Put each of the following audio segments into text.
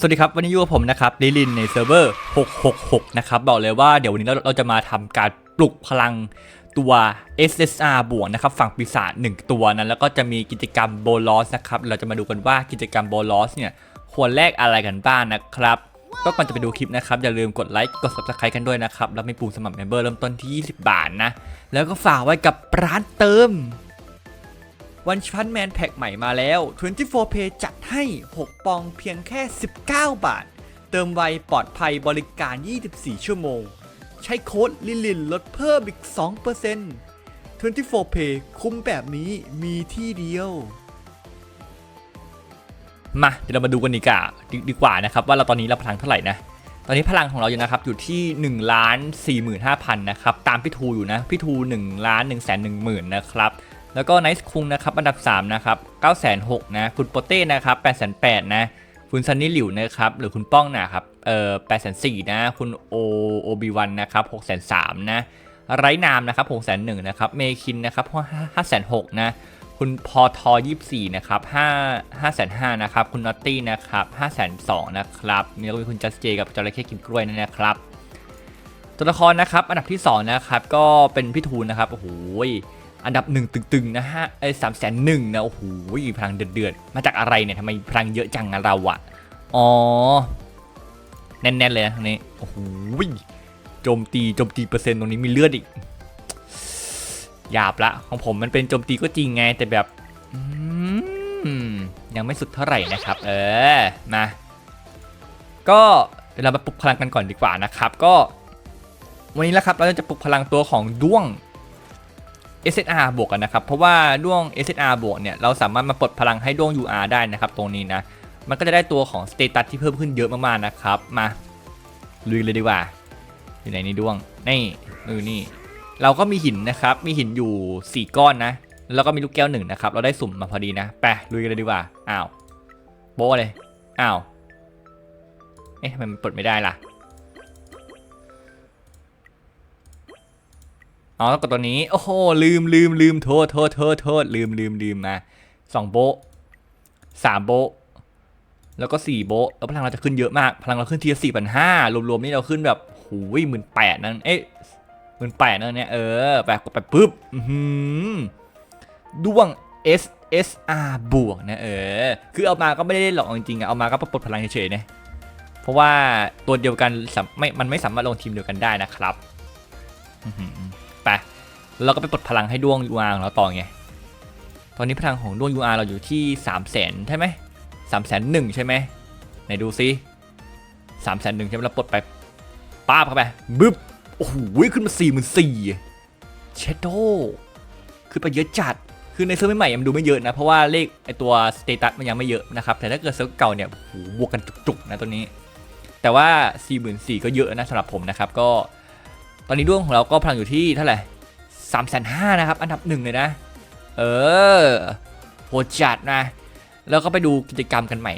สวัสดีครับ วันนี้อยู่กับผมนะครับลิลินในเซิร์ฟเวอร์ 666 นะครับ บอกเลยว่าเดี๋ยววันนี้เราเราจะมาทำการปลุกพลังตัว SSR บวกนะครับ ฝั่งปีศาจ1ตัวนั้น แล้วก็จะมีกิจกรรมโบลอสนะครับ เราจะมาดูกันว่ากิจกรรมโบลอสเนี่ย ควรแลกอะไรกันบ้างนะครับก็ก่อนจะไปดูคลิปนะครับ อย่าลืมกดไลค์กด subscribe กันด้วยนะครับแล้วไมีปุ่มสมัครเมมเบอร์เริ่มต้นที่ 20 บาทนะแล้วก็ฝากไว้กับร้านเติม วันชันแมนแพ็กใหม่มาแล้ว 24 Pay จัดให้ 6 ปองเพียงแค่ 19 บาท เติมไวปลอดภัยบริการ 24 ชั่วโมง ใช้โค้ดลิลินลดเพิ่มอีก 2% 24 Pay คุ้มแบบนี้มีที่เดียว มาเดี๋ยวเรามาดูกันดีกว่าดดีกว่านะครับ ว่าเราตอนนี้เราพลังเท่าไหร่นะตอนนี้พลังของเราอยู่นะครับอยู่ที่1ล้าน45,000นะครับตามพี่ทูอยู่นะพี่ทู1ล้าน1 1 0 0 0 0นะครับ แล้วก็ไนซ์คุงนะครับอันดับ 3 นะครับ9 0 0 0 0นะ คุณโปเต้นะครับ8 8 0 0นะ คุณซันนี่หลิวนะครับ หรือคุณป้องนะครับ เอ่อ8 4 0 0นะ คุณโอโอบิวันนะครับ6 3 0 0นะ ไรนามนะครับ6 1 0 0นะครับ เมคินนะครับ5 5 6 0นะ คุณพอทอ24นะครับ5 5 5 0นะครับ คุณนอตตี้นะครับ5 2 0 0นะครับมีก็มีคุณจัสเจกับจระเข้กินกล้วยนั่นนะครับ ตัวละครนะครับ อันดับที่2นะครับ ก็เป็นพี่ทูนนะครับ โอ้โห อันดับหนึ่งตึงๆนะฮะไอ้สามแสนหนึ่งนะโอ้โหพลังเดือดๆมาจากอะไรเนี่ยทำไมพลังเยอะจังเราอะอ๋อแน่นๆเลยนะตรงนี้โอ้โหโจมตีโจมตีเปอร์เซ็นต์ตรงนี้มีเลือดอีกหยาบละของผมมันเป็นโจมตีก็จริงไงแต่แบบยังไม่สุดเท่าไหร่นะครับ เออมาก็เดี๋ยวเรามาปลุกพลังกันก่อนดีกว่านะครับ ก็วันนี้แหละครับเราจะปลุกพลังตัวของด้วง SSR บวกกันนะครับ เพราะว่าด้วง SSR บวกเนี่ยเราสามารถมาปลดพลังให้ด้วง UR ได้นะครับตรงนี้นะ มันก็จะได้ตัวของสเตตัสที่เพิ่มขึ้นเยอะมากๆนะครับ มาลุยเลยดีกว่า อยู่ไหนนี่ด้วง นี่เออนี่ เราก็มีหินนะครับ มีหินอยู่ 4 ก้อนนะ แล้วก็มีลูกแก้วหนึ่งนะครับ เราได้สุ่มมาพอดีนะ ไปลุยกันเลยดีกว่า อ้าว โบ้เลย อ้าว เอ๊ะทำไมมันปลดไม่ได้ล่ะ อ๋อต้องกดตัวนี้ โอ้โห ลืมลืมลืมโทษโทษโทษโทษลืมลืมลืมมาสองโบสามโบแล้วก็สี่โบแล้วพลังเราจะขึ้นเยอะมาก พลังเราขึ้นทีละสี่พันห้ารวมๆนี่เราขึ้นแบบหูยหมื่นแปดนั่น เอ๊ะหมื่นแปดนั่นเนี่ยเออไปกดไปปุ๊บอือหือด้วง SSR บวกนะเออ คือเอามาก็ไม่ได้หลอกจริงๆอะเอามาก็ปลดพลังเฉยๆนะเพราะว่าตัวเดียวกันไม่ มันไม่สามารถลงทีมเดียวกันได้นะครับ เราก็ไปปลดพลังให้ดวง UR ของเราต่อไง ตอนนี้พลังของดวง UR เราอยู่ที่ 3 0 0 0 0 0ใช่ไหมสามแสนหนึ่งใช่ไหมไหนดูซิสามแสนหนึ่งใช่ไหมเราปลดไปป้าบเข้าไปบึ๊บโอ้โหขึ้นมาสี่หมื่นสี่เชดโดคือไปเยอะจัดคือในเซิร์ฟใหม่ๆมันดูไม่เยอะนะ เพราะว่าเลขไอตัวสเตตัสมันยังไม่เยอะนะครับ แต่ถ้าเกิดเซิร์ฟเก่าเนี่ยโอ้โหบวกกันจุกๆนะตัวนี้ แต่ว่า4 4 0 0 0ก็เยอะนะสำหรับผมนะครับก็ ตอนนี้ด้วงของเราก็พลังอยู่ที่เท่าไหร่ สามแสนห้านะครับ อันดับหนึ่งเลยนะ เออโหดจัดนะ แล้วก็ไปดูกิจกรรมกันใหม่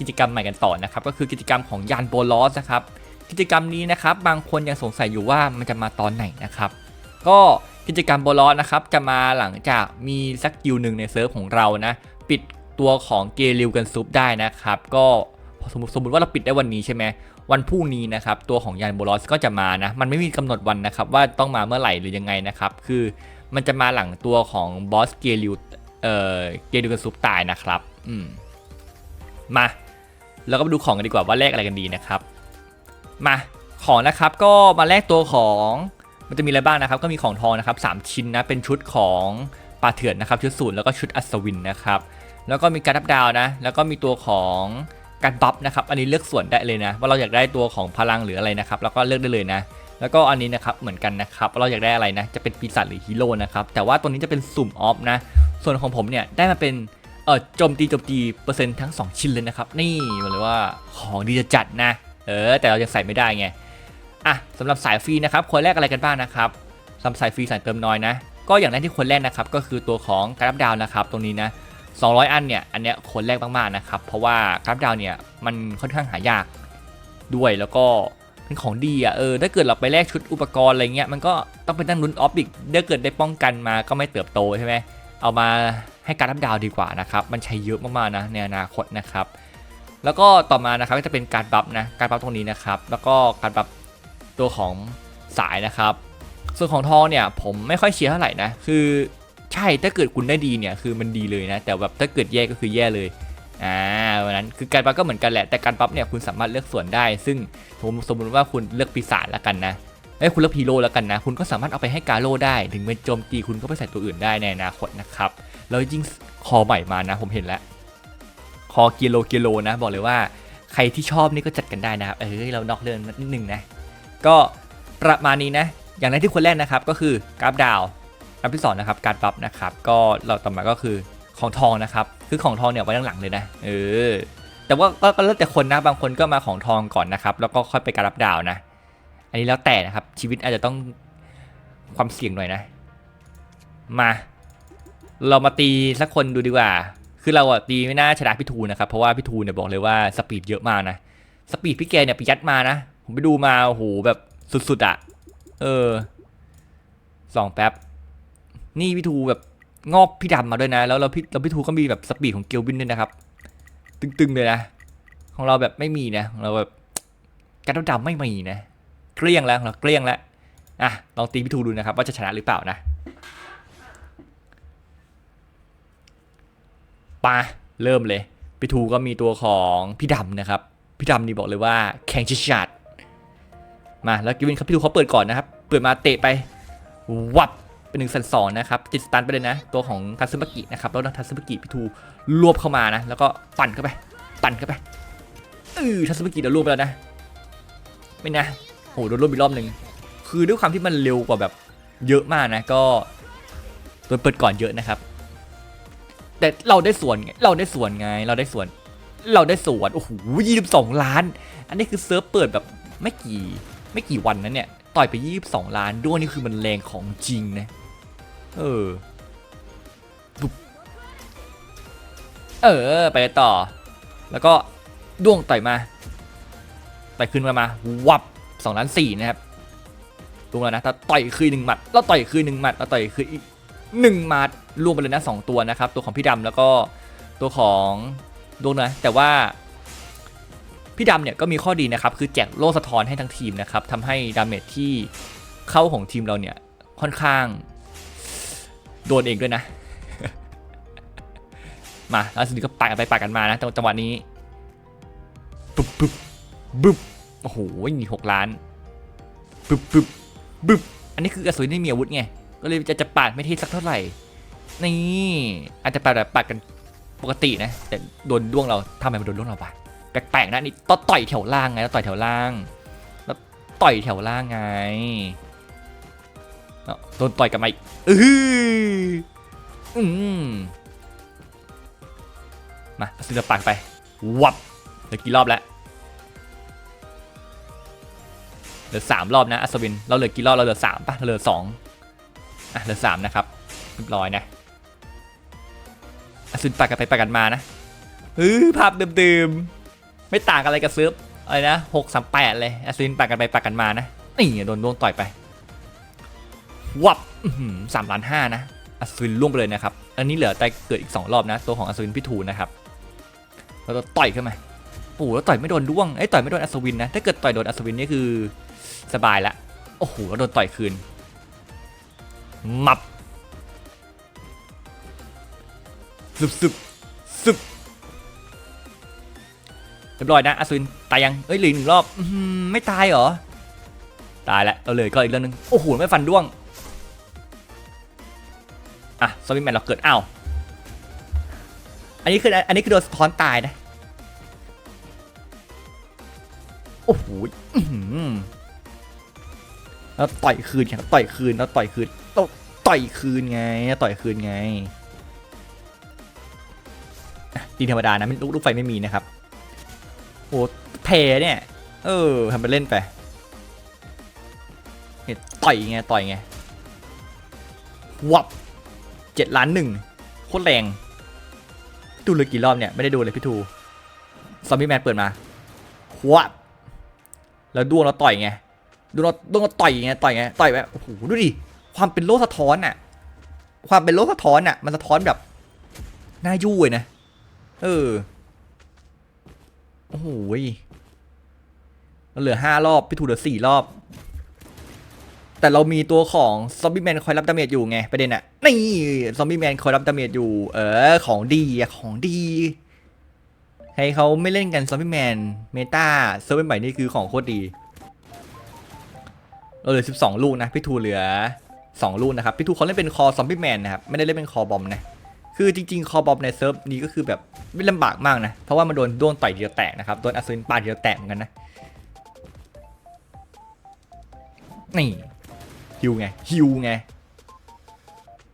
กิจกรรมใหม่กันต่อนะครับ ก็คือกิจกรรมของยานโบลอสนะครับ กิจกรรมนี้นะครับ บางคนยังสงสัยอยู่ว่ามันจะมาตอนไหนนะครับ ก็กิจกรรมโบลอสนะครับจะมาหลังจากมีสักกิลหนึ่งในเซิร์ฟของเรานะ ปิดตัวของเกลิวกันซุปได้นะครับ ก็สมมติสมมติว่าเราปิดได้วันนี้ใช่ไหม วันพรุ่งนี้นะครับตัวของยานโบลอสก็จะมานะมันไม่มีกำหนดวันนะครับว่าต้องมาเมื่อไหร่หรือยังไงนะครับคือมันจะมาหลังตัวของบอสเกลิวเอ่อเกลิวกันซุปตายนะครับอืมมาแล้วก็มาดูของกันดีกว่าว่าแลกอะไรกันดีนะครับ มาของนะครับก็มาแลกตัวของมันจะมีอะไรบ้างนะครับ ก็มีของทองนะครับสามชิ้นนะเป็นชุดของปลาเถื่อนนะครับชุดศูนย์แล้วก็ชุดอัศวินนะครับ แล้วก็มีการดับดาวนะ แล้วก็มีตัวของ การบัฟนะครับ อันนี้เลือกส่วนได้เลยนะ ว่าเราอยากได้ตัวของพลังหรืออะไรนะครับ แล้วก็เลือกได้เลยนะ แล้วก็อันนี้นะครับเหมือนกันนะครับเราอยากได้อะไรนะ จะเป็นปีศาจหรือฮีโร่นะครับ แต่ว่าตัวนี้จะเป็นสุ่มออฟนะ ส่วนของผมเนี่ยได้มาเป็นเออโจมตีโจมตีเปอร์เซ็นต์ทั้ง 2 ชิ้นเลยนะครับ นี่บอกเลยว่าของดีจะจัดนะ เออ แต่เรายังใส่ไม่ได้ไง อะสำหรับสายฟรีนะครับควรแลกอะไรกันบ้างนะครับสำหรับสายฟรีสายเติมน้อยนะ ก็อย่างแรกที่ควรแลกนะครับ ก็คือตัวของการรับดาวนะครับ ตรงนี้นะ 200 อันเนี่ยอันเนี้ยควรแลกมากๆนะครับ เพราะว่ากรรับดาวเนี่ยมันค่อนข้างหายากด้วยแล้วก็เป็นของดีอะเออถ้าเกิดเราไปแลกชุดอุปกรณ์อะไรเงี้ยมันก็ต้องไปนั่งลุ้นออฟอีกถ้าเกิดได้ป้องกันมาก็ไม่เติบโตใช่ไหมเอามาให้การรับดาวดีกว่านะครับมันใช้เยอะมากๆนะในอนาคตนะครับ แล้วก็ต่อมานะครับก็จะเป็นการบัฟนะการบัฟตรงนี้นะครับ แล้วก็การบัฟตัวของสายนะครับ ส่วนของทองเนี่ยผมไม่ค่อยเชียร์เท่าไหร่นะคือ ใช่ถ้าเกิดคุณได้ดีเนี่ยคือมันดีเลยนะ แต่แบบถ้าเกิดแย่ก็คือแย่เลยอ่าวันนั้นคือการบัฟก็เหมือนกันแหละแต่การบัฟเนี่ยคุณสามารถเลือกส่วนได้ ซึ่งผมสมมติว่าคุณเลือกปีศาจแล้วกันนะไอ้คุณเลือกพีโร่แล้วกันนะ คุณก็สามารถเอาไปให้กาโร่ได้ ถึงเป็นโจมตีคุณก็ไปใส่ตัวอื่นได้ในอนาคตนะครับแล้วยิ่งคอใหม่มานะ ผมเห็นแล้ว คอกิโลกิโลนะ บอกเลยว่าใครที่ชอบนี่ก็จัดกันได้นะครับเอ้ยเรานอกเรื่องนิดนึงนะ ก็ประมาณนี้นะ อย่างแรกที่ควรแรกนะครับก็คือกราฟดาว อันที่สองนะครับการบัฟนะครับก็เราต่อมาก็คือของทองนะครับ คือของทองเนี่ยไว้ด้านหลังเลยนะเออแต่ว่าก็ก็แล้วแต่คนนะบางคนก็มาของทองก่อนนะครับ แล้วก็ค่อยไปการรับดาวนะ อันนี้แล้วแต่นะครับชีวิตอาจจะต้องความเสี่ยงหน่อยนะ มา เรามาตีสักคนดูดีกว่า คือเราอะตีไม่น่าชนะพี่ทูนะครับ เพราะว่าพี่ทูเนี่ยบอกเลยว่าสปีดเยอะมากนะสปีดพี่แกเนี่ยไปยัดมานะ ผมไปดูมาโอ้โหแบบสุดๆอะเออสองแป๊บ นี่พี่ทูแบบงอกพี่ดำมาด้วยนะ แล้วเราพี่เราพี่ทูก็มีแบบสปีดของเกลวินด้วยนะครับ ตึงๆเลยนะ ของเราแบบไม่มีนะของเราแบบการดำไม่มีนะ เกลี้ยงแล้วเราเกลี้ยงแล้วอะลองตีพี่ทูดูนะครับ ว่าจะชนะหรือเปล่านะปาเริ่มเลยพี่ทูก็มีตัวของพี่ดำนะครับพี่ดำนี่บอกเลยว่าแข่งชิดชัดมาแล้วกิวินครับพี่ทูเขาเปิดก่อนนะครับ เปิดมาเตะไปวับ เป็นหนึ่งสันสองนะครับจิตสตันไปเลยนะ ตัวของทัซึมากินะครับแล้วทัซึมากิพี่ทูรวบเข้ามานะ แล้วก็ปั่นเข้าไป ปั่นเข้าไปเออทัซึมากิเดี๋ยวรวบไปแล้วนะ ไม่นะโหโดนรวบอีกรอบหนึ่งคือด้วยความที่มันเร็วกว่าแบบเยอะมากนะก็โดนเปิดก่อนเยอะนะครับ แต่เราได้ส่วนไงเราได้ส่วนไงเราได้ส่วน เราได้ส่วนโอ้โหยี่สิบสองล้าน อันนี้คือเซิร์ฟเปิดแบบไม่กี่ไม่กี่วันนะเนี่ยต่อยไป 22 ล้าน ด้วยนี่คือมันแรงของจริงนะ เออเออ ไปต่อ แล้วก็ด้วงต่อยมาต่อยขึ้นมามา วับ2ล้าน4นะครับรวมแล้วนะถ้าต่อยคืนหนึ่งหมัดแล้วต่อยคืนหนึ่งหมัดแล้วต่อยคืนอีกหนึ่งหมัดรวมไปเลยนะสองตัวนะครับ ตัวของพี่ดำแล้วก็ตัวของดวงนะแต่ว่าพี่ดำเนี่ยก็มีข้อดีนะครับ คือแจกโล่สะท้อนให้ทั้งทีมนะครับทำให้ดาเมจที่เข้าของทีมเราเนี่ยค่อนข้าง โดนเองด้วยนะ มาแล้วสุดนี้ก็ปาดกันไปปาดกันมานะจังหวะนี้ปึ๊บปึ๊บปึ๊บโอ้โหมีหกล้านปึ๊บปึ๊บปึ๊บอันนี้คืออสูรไม่มีอาวุธไงก็เลยจะจะปาดไม่ที่สักเท่าไหร่ นี่อาจจะปาดแบบปาดกันปกตินะ แต่โดนด้วงเราทำไมมันโดนด้วงเราไปแปลกๆนะนี่ต่อยแถวล่างไงแล้วต่อยแถวล่าง แล้วต่อยแถวล่างไง โดนต่อยกลับมาอีกอือมมาอาสิลปากไป วับเหลือกี่รอบแล้วเหลือสามรอบนะอัศวิน เราเหลือกี่รอบ เราเหลือสามปะเราเหลือสองอะเหลือสามนะครับเรียบร้อยนะอัศวินปากกันไปปากกันมานะเออภาพเดิมๆ ไม่ต่างอะไรกับเซิร์ฟอะไรนะหกสามแปดเลยอัศวินปากกันไปปากกันมานะนี่โดนดวงต่อยไป วับสามล้านห้านะอัศวินล่วงไปเลยนะครับ อันนี้เหลือแต่เกิดอีก 2 รอบนะ ตัวของอัศวินพิทูลนะครับเราจะต่อยขึ้นมาโอ้โหแล้วต่อยไม่โดนด้วงไอ้ยต่อยไม่โดนอัศวินนะ ถ้าเกิดต่อยโดนอัศวินนี่คือสบายละ โอ้โหแล้วโดนต่อยคืน มับซึบซึบซึบเรียบร้อยนะอสูรตายยัง เอ้ยหลือหนึ่งรอบไม่ตายเหรอ ตายแล้วเราเลยก็อีกเรื่องหนึง โอ้โหไม่ฟันด้วง อะซอมบี้แมนเราเกิดอ้าวอันนี้คืออันนี้คือโดนสะท้อนตายนะโอ้โหแล้วต่อยคืนไงต่อยคืนแล้วต่อยคืนต้องต่อยคืนไงต่อยคืนไงอะตีธรรมดานะลูกลูกไฟไม่มีนะครับโอ้แพ้เนี่ย เออทำไปเล่นไปเนี่ยต่อยไงต่อยไงวับ เจ็ดล้านหนึ่งโคตรแรง ดูเลยกี่รอบเนี่ย ไม่ได้ดูเลยพี่ทูซอมบี้แมนเปิดมาวับแล้วดวงเราต่อยไงดวงเราดวงเราต่อยไงต่อยไงต่อยแบบโอ้โหดูดิความเป็นโลสะท้อนอะความเป็นโลสะท้อนอะมันสะท้อนแบบน้ายู่ยนะเออโอ้โหยเราเหลือห้ารอบพี่ทูเหลือสี่รอบ แต่เรามีตัวของซอมบี้แมนคอยรับดาเมจอยู่ไงประเด็นอะนี่ซอมบี้แมนคอยรับดาเมจอยู่ เออ ของดีอะของดี ใครเขาไม่เล่นกันซอมบี้แมนเมตาเซิร์ฟเวอร์ใหม่นี่คือของโคตรดีเราเหลือ 12 ลูกนะพี่ทูเหลือ 2 ลูกนะครับพี่ทูเขาเล่นเป็นคอซอมบี้แมนนะครับไม่ได้เล่นเป็นคอบอมนะคือจริงๆ คอบอมในเซิร์ฟนี้ก็คือแบบไม่ลำบากมากนะเพราะว่ามันโดนด้วงต่อยเดียวแตกนะครับโดนอัศวินปาดเดียวแตกเหมือนกันนะนี่ ฮิวไงฮิวไง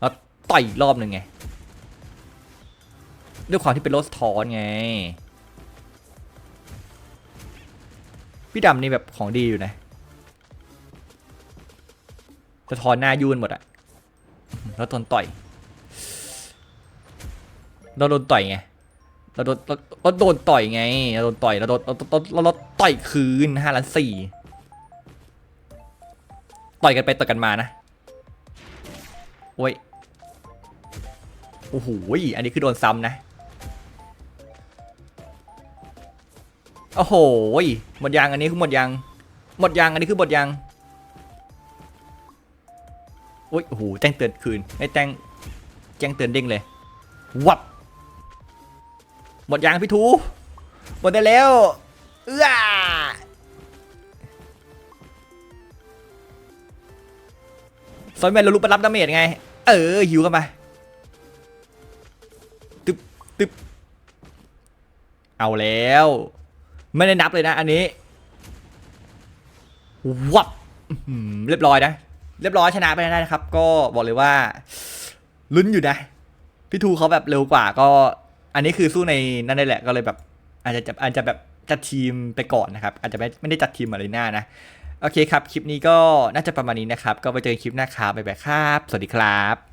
แล้วต่อยอีกรอบหนึ่งไงด้วยความที่เป็นรถสะท้อนไง พี่ดำนี่แบบของดีอยู่นะสะทอนหน้ายูนหมดอะแล้วโดนต่อยเราโดนต่อยไงเราโดนเราโดนต่อยไงเราโดนต่อยเราโดนเราเราเราเราต่อยคืนห้าล้านสี่ ต่อยกันไปต่อยกันมานะ โอ้ย โอ้โห อันนี้คือโดนซ้ำนะ โอ้โห หมดยางอันนี้คือหมดยาง หมดยางอันนี้คือหมดยางโอ้ย โอ้โห แจ้งเตือนคืนไม่แจ้งแจ้งเตือนเด้งเลย วับ หมดยางพี่ทู หมดได้แล้ว เอื้อ ซอยแมนเราลุกไปรับดาเมจไง เออหิวกันไปตึ๊บตึ๊บเอาแล้ว ไม่ได้นับเลยนะอันนี้วับอื้อหือเรียบร้อยนะ เรียบร้อยชนะไปได้นะครับ ก็บอกเลยว่าลุ้นอยู่นะ พี่ทูเขาแบบเร็วกว่าก็ อันนี้คือสู้ในนั่นได้แหละก็เลยแบบ อาจจะอาจจะแบบจัดทีมไปก่อนนะครับ อาจจะไม่ไม่ได้จัดทีมมาเลยหน้านะ โอเคครับ คลิปนี้ก็น่าจะประมาณนี้นะครับ ก็ไปเจอคลิปหน้าครับบ๊ายบายครับ สวัสดีครับ